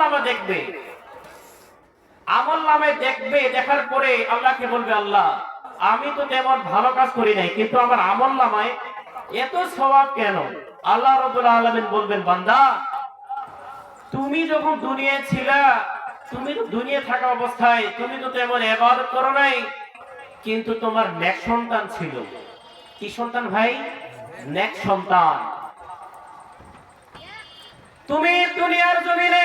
নামা দেখবে। আমল নামে দেখবে, দেখার পরে আল্লাহকে বলবে, আল্লাহ, আমি তো তেমন ভালো কাজ করি নাই, কিন্তু আমার আমল নামায় এত স্বভাব কেন? আল্লাহ রবুল আলমিন বলবেন, বান্দা, তুমি যখন দুনিয়ায় ছিলা, তুমি তো দুনিয়া থাকা অবস্থায়, তুমি তো তেমন এবাদত করো নাই, কিন্তু তোমার নেক সন্তান ছিল। কি সন্তান ভাই? নেক সন্তান। তুমি দুনিয়ার জমিনে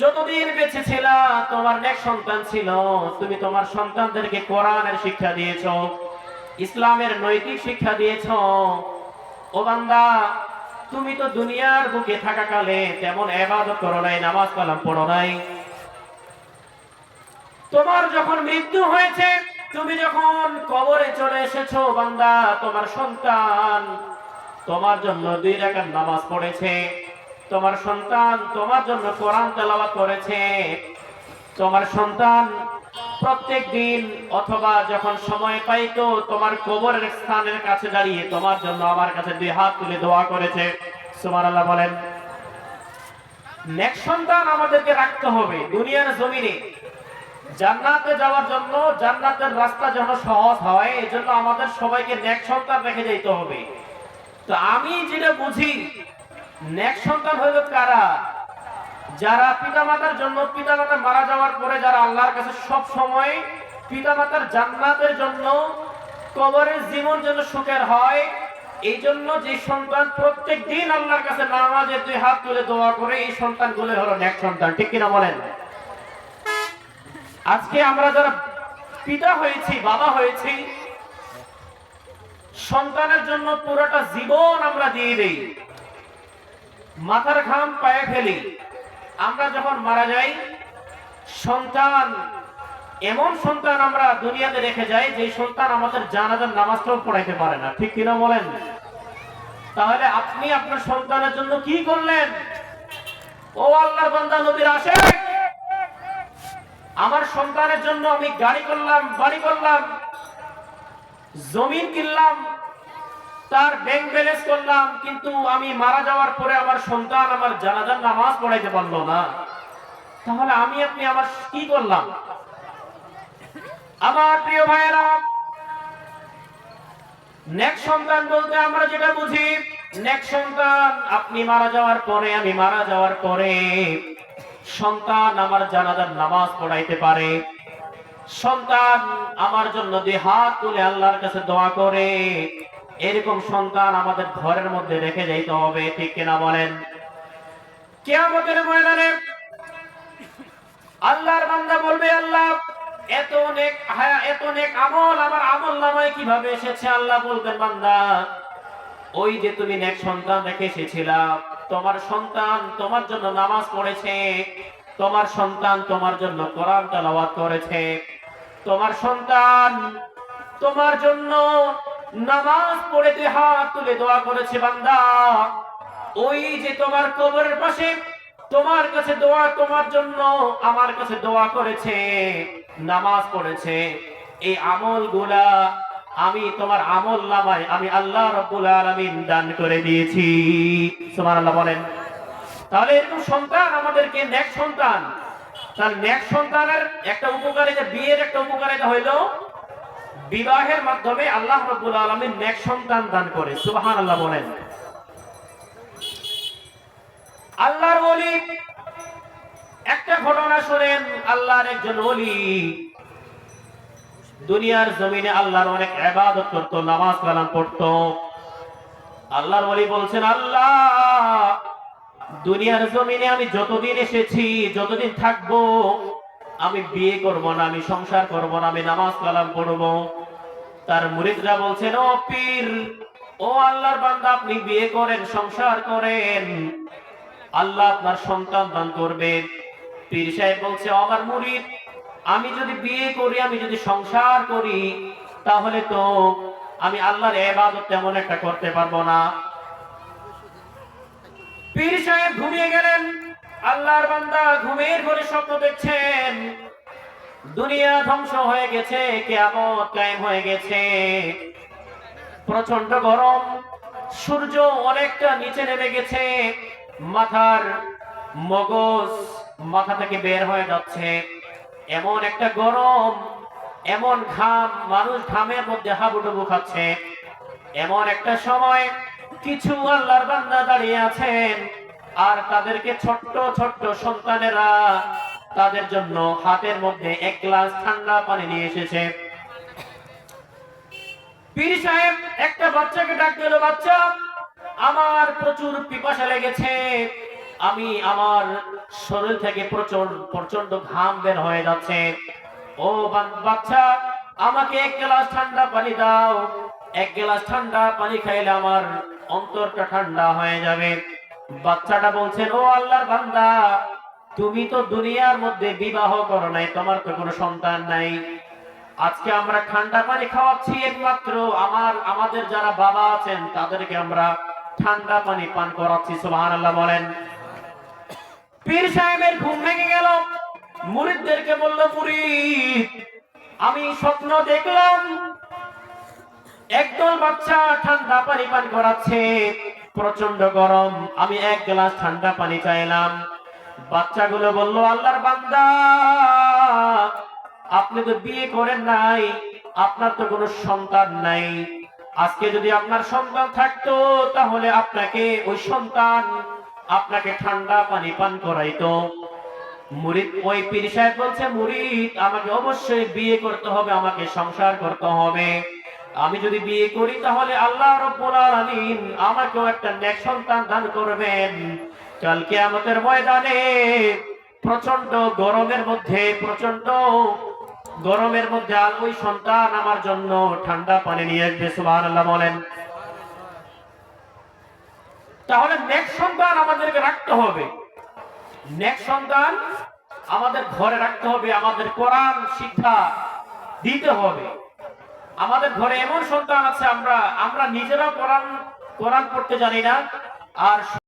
যতদিন বেঁচে ছিল, তোমার নেক সন্তান ছিল। তুমি তোমার সন্তানদেরকে কোরআনের শিক্ষা দিয়েছ, ইসলামের নৈতিক শিক্ষা দিয়েছ। ও বান্দা, তুমি তো দুনিয়ার বুকে থাকাকালে তেমন এবাদত করো নাই, নামাজ কালাম পড়ো নাই। তোমার যখন মৃত্যু হয়েছে, তুমি যখন কবরে চলে এসেছ, বান্দা, তোমার সন্তান তোমার জন্য দুই রাকাত নামাজ পড়েছে। তোমার সন্তান তোমার জন্য কোরআন তেলাওয়াত করেছে। তোমার সন্তান প্রত্যেক দিন অথবা যখন সময় পাইতো তোমার কবরের স্থানের কাছে দাঁড়িয়ে তোমার জন্য আমার কাছে দুই হাত তুলে দোয়া করেছে। সুবহানাল্লাহ বলেন নেক্সট সন্তান আমাদেরকে রাখতে হবে দুনিয়ার জমিনে। জান্নাতে যাওয়ার জন্য, জান্নাতের রাস্তা যেন সহজ হয় এই জন্য আমাদের সবাইকে নেক সন্তান রেখে যেতে হবে। তো আমি যেটা বুঝি সন্তান কারা? যারা পিতামাতার জন্য পিতামাতা মারা যাওয়ার পরে যারা আল্লাহর কাছে সব সময় পিতামাতার জান্নাতের জন্য, কবরের জীবন যেন সুখের হয় এই জন্য যে সন্তান প্রত্যেক দিন আল্লাহর কাছে নামাজের দুই হাত তুলে দোয়া করে, এই সন্তানগুলো হলো নেক সন্তান। ঠিক কিনা বলেন? আজকে আমরা যারা পিতা হয়েছি, বাবা হয়েছি, সন্তানের জন্য পুরোটা জীবন আমরা দিয়ে দেই। মাথার ঘাম পায়ে ফেলি। আমরা যখন মারা যাই, সন্তান, এমন সন্তান আমরা দুনিয়াতে রেখে যাই যে সন্তান আমাদের জানাজার নামাজটাও পড়াইতে পারে না। ঠিক কিনা বলেন? তাহলে আপনি আপনার সন্তানের জন্য কি করলেন? ও আল্লাহর বান্দা, নবীর আসে আমার সন্তানের জন্য আমি গাড়ি করলাম, বাড়ি করলাম, জমিন কিনলাম তার ব্যাংক ব্যালেন্স করলাম, কিন্তু আমি মারা যাওয়ার পরে আমার সন্তান আমার জানাজার নামাজ পড়াইতে পারল না। তাহলে আমি আপনি আমার কি করলাম? আমার প্রিয় ভাইয়েরা, নেক সন্তান বলতে আমরা যেটা বুঝি, নেক সন্তান আপনি মারা যাওয়ার পরে, আমি মারা যাওয়ার পরে সন্তান আমার জানাজার নামাজ পড়াইতে পারে। সন্তান আমার জন্য দুই হাত তুলে আল্লাহর কাছে দোয়া করে। এরকম সন্তান আমাদের ঘরের মধ্যে রেখে যাইতে হবে, ঠিক কিনা বলেন? কেয়ামতের ময়দানে আল্লাহর বান্দা বলবে, আল্লাহ, এত নেক এত নেক আমল, আমার আমল নামায় কীভাবে এসেছে? আল্লাহ বলবেন, বান্দা, ওই যে তুমি নেক সন্তান রেখে এসেছিলা, তোমার সন্তান তোমার জন্য নামাজ পড়েছে, তোমার সন্তান তোমার জন্য কোরআন তেলাওয়াত করেছে, তোমার সন্তান তোমার জন্য নামাজ পড়ে তুই হাত তুলে দোয়া করেছে বান্দা। ওই যে তোমার কবরের পাশে, তোমার কাছে দোয়া তোমার জন্য, আমার কাছে দোয়া করেছে, নামাজ পড়েছে। এই আমলগুলা আমি তোমার আমল নামায় আমি আল্লাহ রব্বুল আলামিন দান করে দিয়েছি। সুবহানাল্লাহ বলেন। তাহলে এরকম সন্তান আমাদেরকে নেক সন্তান। তার নেক সন্তানের একটা উপকারিতা, বিয়ের একটা উপকারিতা হইল বিবাহের মাধ্যমে আল্লাহ রব্বুল আলামিন নেক সন্তান দান করে। সুবহানাল্লাহ বলেন। আল্লাহর ওলি। একটা ঘটনা শোনেন, আল্লাহর একজন ওলি। দুনিয়ার জমিনে আল্লাহর অনেক ইবাদত করত, নামাজ কালাম পড়তো। আল্লাহর ওলি বলছেন, আল্লাহ, দুনিয়ার জমিনে আমি যতদিন এসেছি, যতদিন থাকব আমি বিয়ে করব না, আমি সংসার করব না, আমি নামাজ কালাম পড়ব। তার মুরিদরা বলছেন ও পীর, ও আল্লাহর বান্দা, আপনি বিয়ে করেন, সংসার করেন। আল্লাহ আপনার সন্তান দান করবে। পীর সাহেব বলছে, "ও আমার মুরিদ, আমি যদি বিয়ে করি, আমি যদি সংসার করি, তাহলে তো আমি আল্লাহর এবাদত তেমন একটা করতে পারব না। পীর সাহেব ঘুমিয়ে গেলেন। আল্লাহর বান্দা ঘুমের ঘরে স্বপ্ন দেখছেন। দুনিয়া ধ্বংস হয়ে গেছে, কেয়ামত কায়েম হয়ে গেছে। প্রচণ্ড গরম, সূর্য অনেকটা নিচে নেমে গেছে। মাথার মগজ মাথা থেকে বের হয়ে যাচ্ছে। এমন একটা গরম, এমন ঘাম, মানুষ ঘামের মধ্যে হাবুডুবু খাচ্ছে। এমন একটা সময় কিছু আল্লাহর বান্দা দাঁড়িয়ে আছেন। আর তাদেরকে ছোট্ট ছোট্ট সন্তানেরা তাদের জন্য হাতের মধ্যে এক গ্লাস ঠান্ডা পানি নিয়ে এসেছে। পীর সাহেব, একটা বাচ্চাকে ডাক দিল, বাচ্চা, আমার প্রচুর পিপাসা লেগেছে। আমি আমার শরীর থেকে প্রচণ্ড প্রচণ্ড ঘাম বের হয়ে যাচ্ছে। ও বাচ্চা, আমাকে এক গ্লাস ঠান্ডা পানি দাও। এক গ্লাস ঠান্ডা পানি খাইলে আমার অন্তরটা ঠান্ডা হয়ে যাবে। বাচ্চাটা বলছেন, ও আল্লাহর বান্দা, তুমি তো দুনিয়ার মধ্যে বিবাহ করো নাই, তোমার তো কোনো সন্তান নাই। আজকে আমরা ঠান্ডা পানি খাওয়াচ্ছি একমাত্র আমার, আমাদের যারা বাবা আছেন, তাদেরকে আমরা ঠান্ডা পানি পান করাচ্ছি, সুবহানাল্লাহ বলেন। পীর সাহেবের ঘুম ভেঙে গেল। মুরিদদেরকে বলল, মুরিদ, আমি স্বপ্ন দেখলাম, একদল বাচ্চা ঠান্ডা পানি পান করাচ্ছে। প্রচণ্ড গরম। আমি এক গ্লাস ঠান্ডা পানি চাইলাম। বাচ্চাগুলো বলল, আল্লাহর বান্দা, আপনি তো বিয়ে করেন নাই, আপনার তো কোনো সন্তান নাই। আজকে যদি আপনার সন্তান থাকতো, তাহলে আপনাকে ওই সন্তান আপনাকে ঠান্ডা পানি পান করাইতো। মুরিদ, ওই পীর সাহেব বলছে, মুরিদ, আমাকে অবশ্যই বিয়ে করতে হবে, আমাকে সংসার করতে হবে। আমি যদি বিয়ে করি তাহলে আল্লাহ রব্বুল আলামিন আমাকেও একটা নেক সন্তান দান করবেন। কালকে আমাদের ময়দানে প্রচণ্ড গরমের মধ্যে প্রচণ্ড গরমের মধ্যে আর ওই সন্তান আমার জন্য ঠান্ডা পানি নিয়ে আসবে, সুবহানাল্লাহ বলেন। তাহলে নেক সন্তান আমাদেরকে রাখতে হবে। নেক সন্তান আমাদের ঘরে রাখতে হবে, আমাদের কোরআন শিক্ষা দিতে হবে। আমাদের ঘরে এমন সন্তান আছে আমরা আমরা নিজেরা কোরআন কোরআন পড়তে জানি না। আর